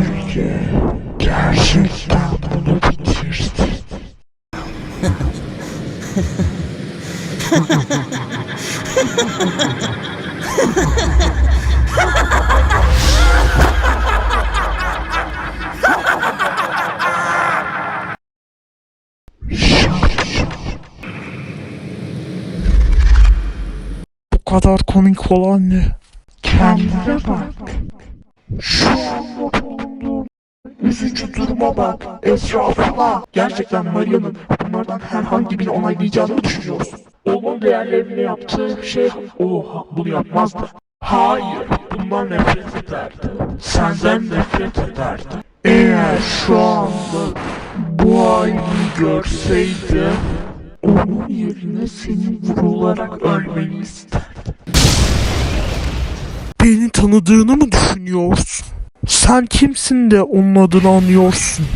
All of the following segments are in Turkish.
Bence gerçekten bunu bitirdi. Bu kadar komik olan ne? Kendine bak. Üzücü duruma bak. Etrafına. Gerçekten Maria'nın bunlardan herhangi birini onaylayacağını düşünüyorsun? Onun değerlerini yaptığı şey oha bunu yapmazdı. Hayır, bundan nefret ederdi. Senden nefret ederdi. Eğer şu anda bu halini görseydi, onun yerine senin vurularak ölmeni isterdi. Beni tanıdığını mı düşünüyorsun? Sen kimsin de onun adını anıyorsun?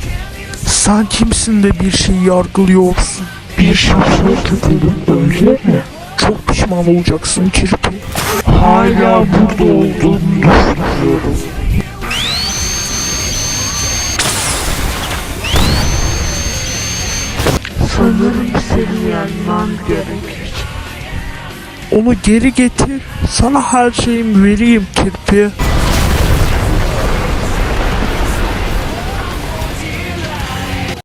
Sen kimsin de bir şey yargılıyorsun? Bir şahsına takıldın öyle mi? Çok pişman olacaksın Kirpi. Hala burada olduğunu düşünüyorum. Sanırım seni yenmem gerekir. Onu geri getir. Sana her şeyimi vereyim Kirpi.